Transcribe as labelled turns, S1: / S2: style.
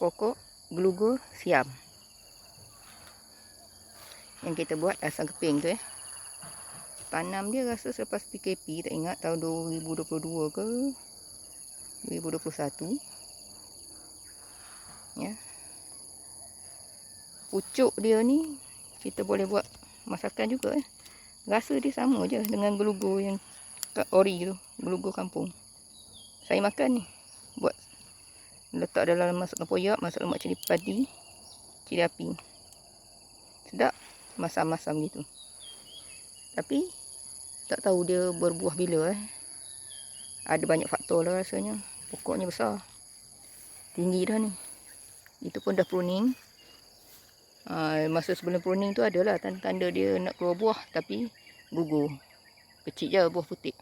S1: pokok gelugur siam. Yang kita buat asam keping tu ya. Tanam dia rasa selepas PKP tak ingat tahun 2022 ke 2021. Ya. Pucuk dia ni kita boleh buat masakan juga eh. Rasa dia sama je dengan gelugur yang kat ori tu, gelugur kampung. Saya makan ni buat letak dalam masukkan poyak, masuk lemak cili padi, cili api. Sedap masam-masam gitu. Tapi tak tahu dia berbuah bila eh. Ada banyak faktor lah rasanya. Pokoknya besar. Tinggi dah ni. Itu pun dah pruning. Uh, masa sebelum pruning tu adalah tanda-tanda dia nak keluar buah tapi gugur. Kecil je buah putih.